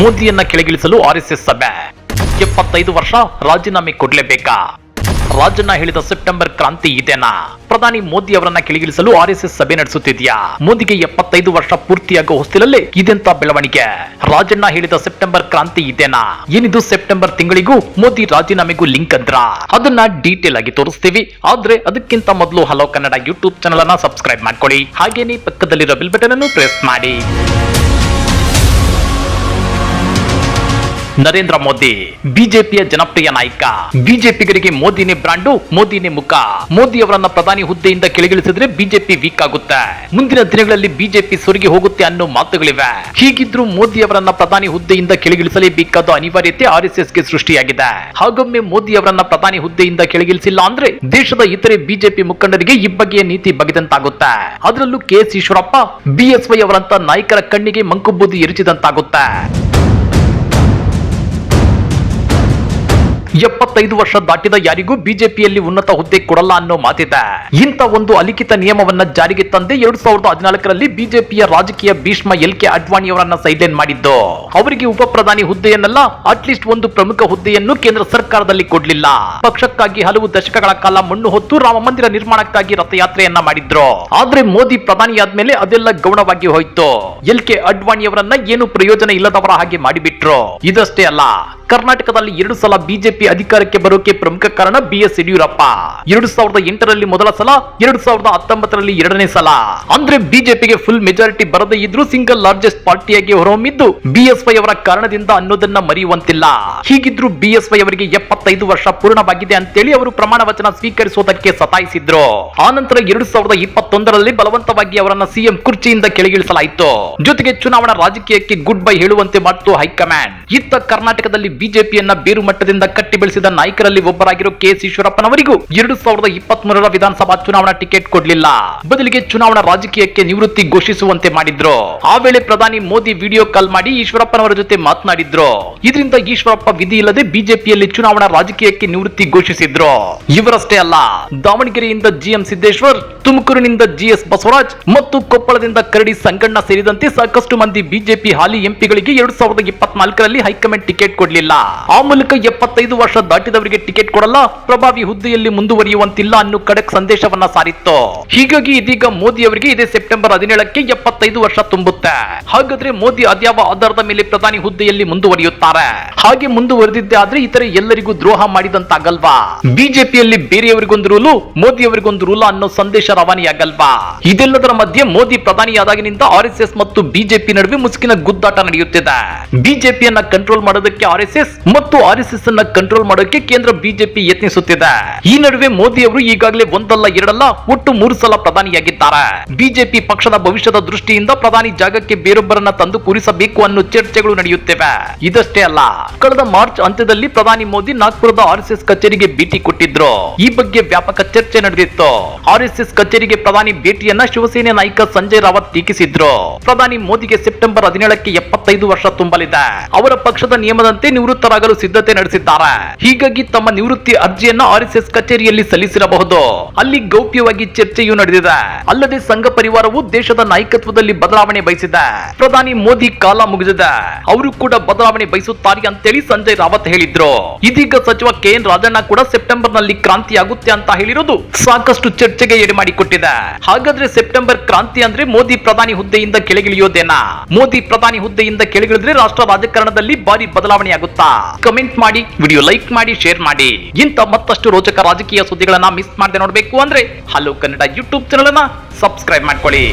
ಮೋದಿಯನ್ನ ಕೆಳಗಿಳಿಸಲು RSS ಸಭೆ. ಎಪ್ಪತ್ತೈದು ವರ್ಷ ರಾಜೀನಾಮೆ ಕೊಡ್ಲೇಬೇಕಾ? ರಾಜಣ್ಣ ಹೇಳಿದ ಸೆಪ್ಟೆಂಬರ್ ಕ್ರಾಂತಿ ಇದೇನಾ? ಪ್ರಧಾನಿ ಮೋದಿ ಅವರನ್ನ ಕೆಳಗಿಳಿಸಲು ಆರ್ಎಸ್ಎಸ್ ಸಭೆ ನಡೆಸುತ್ತಿದೆಯಾ? ಮೋದಿಗೆ ಎಪ್ಪತ್ತೈದು ವರ್ಷ ಪೂರ್ತಿಯಾಗೋ ಹೊಸ್ತಿಲಲ್ಲೇ ಇದೆಂತ ಬೆಳವಣಿಗೆ? ರಾಜಣ್ಣ ಹೇಳಿದ ಸೆಪ್ಟೆಂಬರ್ ಕ್ರಾಂತಿ ಇದೇನಾ? ಏನಿದು ಸೆಪ್ಟೆಂಬರ್ ತಿಂಗಳಿಗೂ ಮೋದಿ ರಾಜೀನಾಮೆಗೂ ಲಿಂಕ್ ಅಂದ್ರ? ಅದನ್ನ ಡೀಟೇಲ್ ಆಗಿ ತೋರಿಸ್ತೀವಿ. ಆದ್ರೆ ಅದಕ್ಕಿಂತ ಮೊದಲು ಹಲೋ ಕನ್ನಡ ಯೂಟ್ಯೂಬ್ ಚಾನಲ್ ಅನ್ನ ಸಬ್ಸ್ಕ್ರೈಬ್ ಮಾಡ್ಕೊಳ್ಳಿ. ಹಾಗೇನೇ ಪಕ್ಕದಲ್ಲಿರೋ ಬಿಲ್ ಬಟನ್ ಅನ್ನು ಪ್ರೆಸ್ ಮಾಡಿ. ನರೇಂದ್ರ ಮೋದಿ, ಬಿಜೆಪಿಯ ಜನಪ್ರಿಯ ನಾಯಕ. ಬಿಜೆಪಿಗರಿಗೆ ಮೋದಿನೇ ಬ್ರಾಂಡು ಮೋದಿನೇ ಮುಖ. ಮೋದಿ ಅವರನ್ನ ಪ್ರಧಾನಿ ಹುದ್ದೆಯಿಂದ ಕೆಳಗಿಳಿಸಿದ್ರೆ ಬಿಜೆಪಿ ವೀಕ್ ಆಗುತ್ತೆ. ಮುಂದಿನ ದಿನಗಳಲ್ಲಿ ಬಿಜೆಪಿ ಸೊರಗಿ ಹೋಗುತ್ತೆ ಅನ್ನೋ ಮಾತುಗಳಿವೆ. ಹೀಗಿದ್ರು ಮೋದಿ ಅವರನ್ನ ಪ್ರಧಾನಿ ಹುದ್ದೆಯಿಂದ ಕೆಳಗಿಳಿಸಲೇಬೇಕಾದ ಅನಿವಾರ್ಯತೆ ಆರ್ ಎಸ್ ಎಸ್ಗೆ ಸೃಷ್ಟಿಯಾಗಿದೆ. ಹಾಗೊಮ್ಮೆ ಮೋದಿ ಅವರನ್ನ ಪ್ರಧಾನಿ ಹುದ್ದೆಯಿಂದ ಕೆಳಗಿಳಿಸಿಲ್ಲ ಅಂದ್ರೆ ದೇಶದ ಇತರೆ ಬಿಜೆಪಿ ಮುಖಂಡರಿಗೆ ಇಬ್ಬಗೆಯ ಬಗೆಯ ನೀತಿ ಬಗೆದಂತಾಗುತ್ತೆ. ಅದರಲ್ಲೂ ಕೆ ಎಸ್ ಈಶ್ವರಪ್ಪ ಬಿಎಸ್ವೈ ಅವರಂತ ನಾಯಕರ ಕಣ್ಣಿಗೆ ಮಂಕುಬೂದಿ ಎರಚಿದಂತಾಗುತ್ತೆ. ಎಪ್ಪತ್ತೈದು ವರ್ಷ ದಾಟಿದ ಯಾರಿಗೂ ಬಿಜೆಪಿಯಲ್ಲಿ ಉನ್ನತ ಹುದ್ದೆ ಕೊಡಲ್ಲ ಅನ್ನೋ ಮಾತಿದೆ. ಇಂಥ ಒಂದು ಅಲಿಖಿತ ನಿಯಮವನ್ನ ಜಾರಿಗೆ ತಂದೆ ಎರಡ್ ಸಾವಿರದ ಹದಿನಾಲ್ಕರಲ್ಲಿ ಬಿಜೆಪಿಯ ರಾಜಕೀಯ ಭೀಷ್ಮ ಎಲ್ ಕೆ ಅಡ್ವಾಣಿಯವರನ್ನ ಸೈಡ್ಲೈನ್ ಮಾಡಿದ್ದು. ಅವರಿಗೆ ಉಪ ಪ್ರಧಾನಿ ಹುದ್ದೆಯನ್ನಲ್ಲ ಅಟ್ಲೀಸ್ಟ್ ಒಂದು ಪ್ರಮುಖ ಹುದ್ದೆಯನ್ನು ಕೇಂದ್ರ ಸರ್ಕಾರದಲ್ಲಿ ಕೊಡ್ಲಿಲ್ಲ. ಪಕ್ಷಕ್ಕಾಗಿ ಹಲವು ದಶಕಗಳ ಕಾಲ ಮಣ್ಣು ಹೊತ್ತು ರಾಮ ಮಂದಿರ ನಿರ್ಮಾಣಕ್ಕಾಗಿ ರಥಯಾತ್ರೆಯನ್ನ ಮಾಡಿದ್ರು. ಆದ್ರೆ ಮೋದಿ ಪ್ರಧಾನಿಯಾದ್ಮೇಲೆ ಅದೆಲ್ಲ ಗೌಣವಾಗಿ ಹೋಯ್ತು. ಎಲ್ ಕೆ ಅಡ್ವಾಣಿಯವರನ್ನ ಏನು ಪ್ರಯೋಜನ ಇಲ್ಲದವರ ಹಾಗೆ ಮಾಡಿಬಿಟ್ರು. ಇದಷ್ಟೇ ಅಲ್ಲ, ಕರ್ನಾಟಕದಲ್ಲಿ ಎರಡು ಸಲ ಬಿಜೆಪಿ ಅಧಿಕಾರಕ್ಕೆ ಬರೋಕೆ ಪ್ರಮುಖ ಕಾರಣ ಬಿ ಎಸ್ ಯಡಿಯೂರಪ್ಪ. ಎರಡು ಸಾವಿರದ ಎಂಟರಲ್ಲಿ ಮೊದಲ ಸಲ, ಎರಡು ಸಾವಿರದ ಹತ್ತೊಂಬತ್ತರಲ್ಲಿ ಎರಡನೇ ಸಲ. ಅಂದ್ರೆ ಬಿಜೆಪಿಗೆ ಫುಲ್ ಮೆಜಾರಿಟಿ ಬರದೇ ಇದ್ರೂ ಸಿಂಗಲ್ ಲಾರ್ಜೆಸ್ಟ್ ಪಾರ್ಟಿಯಾಗಿ ಹೊರಹೊಮ್ಮಿದ್ದು ಬಿಎಸ್ವೈ ಅವರ ಕಾರಣದಿಂದ ಅನ್ನೋದನ್ನ ಮರೆಯುವಂತಿಲ್ಲ. ಹೀಗಿದ್ರು ಬಿಎಸ್ವೈ ಅವರಿಗೆ ಎಪ್ಪತ್ತೈದು ವರ್ಷ ಪೂರ್ಣವಾಗಿದೆ ಅಂತೇಳಿ ಅವರು ಪ್ರಮಾಣ ವಚನ ಸ್ವೀಕರಿಸುವುದಕ್ಕೆ ಸತಾಯಿಸಿದ್ರು. ಆನಂತರ ಎರಡು ಸಾವಿರದ ಇಪ್ಪತ್ತೊಂದರಲ್ಲಿ ಬಲವಂತವಾಗಿ ಅವರನ್ನ ಸಿಎಂ ಕುರ್ಚಿಯಿಂದ ಕೆಳಗಿಳಿಸಲಾಯಿತು. ಜೊತೆಗೆ ಚುನಾವಣಾ ರಾಜಕೀಯಕ್ಕೆ ಗುಡ್ ಬೈ ಹೇಳುವಂತೆ ಮಾಡಿತು ಹೈಕಮಾಂಡ್. ಇತ್ತ ಕರ್ನಾಟಕದಲ್ಲಿ ಬಿಜೆಪಿಯನ್ನ ಬೇರು ಮಟ್ಟದಿಂದ ಕಟ್ಟಿ ಬೆಳೆಸಿದ ನಾಯಕರಲ್ಲಿ ಒಬ್ಬರಾಗಿರೋ ಕೆ ಎಸ್ ಈಶ್ವರಪ್ಪನವರಿಗೂ ಎರಡು ಸಾವಿರದ ಇಪ್ಪತ್ಮೂರರ ವಿಧಾನಸಭಾ ಚುನಾವಣಾ ಟಿಕೆಟ್ ಕೊಡ್ಲಿಲ್ಲ. ಬದಲಿಗೆ ಚುನಾವಣಾ ರಾಜಕೀಯಕ್ಕೆ ನಿವೃತ್ತಿ ಘೋಷಿಸುವಂತೆ ಮಾಡಿದ್ರು. ಆ ವೇಳೆ ಪ್ರಧಾನಿ ಮೋದಿ ವಿಡಿಯೋ ಕಾಲ್ ಮಾಡಿ ಈಶ್ವರಪ್ಪನವರ ಜೊತೆ ಮಾತನಾಡಿದ್ರು? ಇದರಿಂದ ಈಶ್ವರಪ್ಪ ವಿಧಿ ಇಲ್ಲದೆ ಬಿಜೆಪಿಯಲ್ಲಿ ಚುನಾವಣಾ ರಾಜಕೀಯಕ್ಕೆ ನಿವೃತ್ತಿ ಘೋಷಿಸಿದ್ರು? ಇವರಷ್ಟೇ ಅಲ್ಲ, ದಾವಣಗೆರೆಯಿಂದ ಜಿಎಂ ಸಿದ್ದೇಶ್ವರ್, ತುಮಕೂರಿನಿಂದ ಜಿಎಸ್ ಬಸವರಾಜ್ ಮತ್ತು ಕೊಪ್ಪಳದಿಂದ ಕರಡಿ ಸಂಗಣ್ಣ ಸೇರಿದಂತೆ ಸಾಕಷ್ಟು ಮಂದಿ ಬಿಜೆಪಿ ಹಾಲಿ ಎಂಪಿಗಳಿಗೆ ಎರಡ್ ಸಾವಿರದ ಇಪ್ಪತ್ನಾಲ್ಕರಲ್ಲಿ ಹೈಕಮಾಂಡ್ ಟಿಕೆಟ್ ಕೊಡಲಿಲ್ಲ. ಆ ಮೂಲಕ ಎಪ್ಪತ್ತೈದು ವರ್ಷ ದಾಟಿದವರಿಗೆ ಟಿಕೆಟ್ ಕೊಡಲ್ಲ, ಪ್ರಭಾವಿ ಹುದ್ದೆಯಲ್ಲಿ ಮುಂದುವರಿಯುವಂತಿಲ್ಲ ಅನ್ನೋ ಖಡಕ್ ಸಂದೇಶವನ್ನ ಸಾರಿತ್ತು? ಹೀಗಾಗಿ ಇದೀಗ ಮೋದಿ ಅವರಿಗೆ ಇದೇ ಸೆಪ್ಟೆಂಬರ್ ಹದಿನೇಳಕ್ಕೆ ಎಪ್ಪತ್ತೈದು ವರ್ಷ ತುಂಬುತ್ತೆ. ಹಾಗಾದ್ರೆ ಮೋದಿ ಅದ್ಯಾವ ಆಧಾರದ ಮೇಲೆ ಪ್ರಧಾನಿ ಹುದ್ದೆಯಲ್ಲಿ ಮುಂದುವರಿಯುತ್ತಾರೆ. ಹಾಗೆ ಮುಂದುವರೆದಿದ್ದೆ ಆದ್ರೆ ಇತರೆ ಎಲ್ಲರಿಗೂ ದ್ರೋಹ ಮಾಡಿದಂತಾಗಲ್ವಾ? ಬಿಜೆಪಿಯಲ್ಲಿ ಬೇರೆಯವರಿಗೊಂದು ರೂಲು ಮೋದಿ ಅವರಿಗೊಂದು ರೂಲ ಅನ್ನೋ ಸಂದೇಶ ರವಾನೆಯಾಗಲ್ವಾ? ಇದೆಲ್ಲದರ ಮಧ್ಯೆ ಮೋದಿ ಪ್ರಧಾನಿಯಾದಾಗಿನಿಂದ ಆರ್ ಎಸ್ ಎಸ್ ಮತ್ತು ಬಿಜೆಪಿ ನಡುವೆ ಮುಸುಕಿನ ಗುದ್ದಾಟ ನಡೆಯುತ್ತಿದೆ. ಬಿಜೆಪಿಯನ್ನ ಕಂಟ್ರೋಲ್ ಮಾಡೋದಕ್ಕೆ ಆರ್ ಎಸ್ ಎಸ್ ಮತ್ತು ಆರ್ ಎಸ್ ಎಸ್ ಅನ್ನ ಕಂಟ್ರೋಲ್ ಮಾಡೋಕೆ ಕೇಂದ್ರ ಬಿಜೆಪಿ ಯತ್ನಿಸುತ್ತಿದೆ. ಈ ನಡುವೆ ಮೋದಿ ಅವರು ಈಗಾಗಲೇ ಒಂದಲ್ಲ ಎರಡಲ್ಲ ಒಟ್ಟು ಮೂರು ಸಲ ಪ್ರಧಾನಿಯಾಗಿದ್ದಾರೆ. ಬಿಜೆಪಿ ಪಕ್ಷದ ಭವಿಷ್ಯದ ದೃಷ್ಟಿಯಿಂದ ಪ್ರಧಾನಿ ಜಾಗಕ್ಕೆ ಬೇರೊಬ್ಬರನ್ನ ತಂದು ಕೂರಿಸಬೇಕು ಅನ್ನೋ ಚರ್ಚೆಗಳು ನಡೆಯುತ್ತಿವೆ. ಇದಷ್ಟೇ ಅಲ್ಲ, ಕಳೆದ ಮಾರ್ಚ್ ಅಂತ್ಯದಲ್ಲಿ ಪ್ರಧಾನಿ ಮೋದಿ ನಾಗ್ಪುರದ ಆರ್ ಎಸ್ ಎಸ್ ಕಚೇರಿಗೆ ಭೇಟಿ ಕೊಟ್ಟಿದ್ರು. ಈ ಬಗ್ಗೆ ವ್ಯಾಪಕ ಚರ್ಚೆ ನಡೆದಿತ್ತು. ಆರ್ ಎಸ್ ಎಸ್ ಕಚೇರಿಗೆ ಪ್ರಧಾನಿ ಭೇಟಿಯನ್ನ ಶಿವಸೇನೆ ನಾಯಕ ಸಂಜಯ್ ರಾವತ್ ಟೀಕಿಸಿದ್ರು. ಪ್ರಧಾನಿ ಮೋದಿಗೆ ಸೆಪ್ಟೆಂಬರ್ ಹದಿನೇಳಕ್ಕೆ ಎಪ್ಪತ್ತೈದು ವರ್ಷ ತುಂಬಲಿದೆ. ಅವರ ಪಕ್ಷದ ನಿಯಮದಂತೆ ನಿವೃತ್ತರಾಗಲು ಸಿದ್ಧತೆ ನಡೆಸಿದ್ದಾರೆ. ಹೀಗಾಗಿ ತಮ್ಮ ನಿವೃತ್ತಿ ಅರ್ಜಿಯನ್ನ ಆರ್ ಎಸ್ ಎಸ್ ಕಚೇರಿಯಲ್ಲಿ ಸಲ್ಲಿಸಿರಬಹುದು. ಅಲ್ಲಿ ಗೌಪ್ಯವಾಗಿ ಚರ್ಚೆಯೂ ನಡೆದಿದೆ. ಅಲ್ಲದೆ ಸಂಘ ಪರಿವಾರವು ದೇಶದ ನಾಯಕತ್ವದಲ್ಲಿ ಬದಲಾವಣೆ ಬಯಸಿದೆ. ಪ್ರಧಾನಿ ಮೋದಿ ಕಾಲ ಮುಗಿದಿದೆ. ಅವರು ಕೂಡ ಬದಲಾವಣೆ ಬಯಸುತ್ತಾರೆ ಅಂತೇಳಿ ಸಂಜಯ್ ರಾವತ್ ಹೇಳಿದ್ರು. ಇದೀಗ ಸಚಿವ ಕೆ ಎನ್ ರಾಜಣ್ಣ ಕೂಡ ಸೆಪ್ಟೆಂಬರ್ನಲ್ಲಿ ಕ್ರಾಂತಿ ಆಗುತ್ತೆ ಅಂತ ಹೇಳಿರೋದು ಸಾಕಷ್ಟು ಚರ್ಚೆಗೆ ಎಡೆ ಮಾಡಿಕೊಟ್ಟಿದೆ. ಹಾಗಾದ್ರೆ ಸೆಪ್ಟೆಂಬರ್ ಕ್ರಾಂತಿ ಅಂದ್ರೆ ಮೋದಿ ಪ್ರಧಾನಿ ಹುದ್ದೆಯಿಂದ ಕೆಳಗಿಳಿಯೋದೇನಾ? ಮೋದಿ ಪ್ರಧಾನಿ ಹುದ್ದೆಯಿಂದ ಕೆಳಗಿಳಿದ್ರೆ ರಾಷ್ಟ್ರ ರಾಜಕಾರಣದಲ್ಲಿ ಭಾರಿ ಬದಲಾವಣೆ ಆಗುತ್ತಾ? ಕಮೆಂಟ್ ಮಾಡಿ, ವಿಡಿಯೋ ಲೈಕ್ ಮಾಡಿ, ಶೇರ್ ಮಾಡಿ. ಇಂಥ ಮತ್ತಷ್ಟು ರೋಚಕ ರಾಜಕೀಯ ಸುದ್ದಿಗಳನ್ನ ಮಿಸ್ ಮಾಡದೆ ನೋಡಬೇಕು ಅಂದ್ರೆ ಹಲೋ ಕನ್ನಡ ಯೂಟ್ಯೂಬ್ ಚಾನಲ್ ಅನ್ನ ಸಬ್ಸ್ಕ್ರೈಬ್ ಮಾಡ್ಕೊಳ್ಳಿ.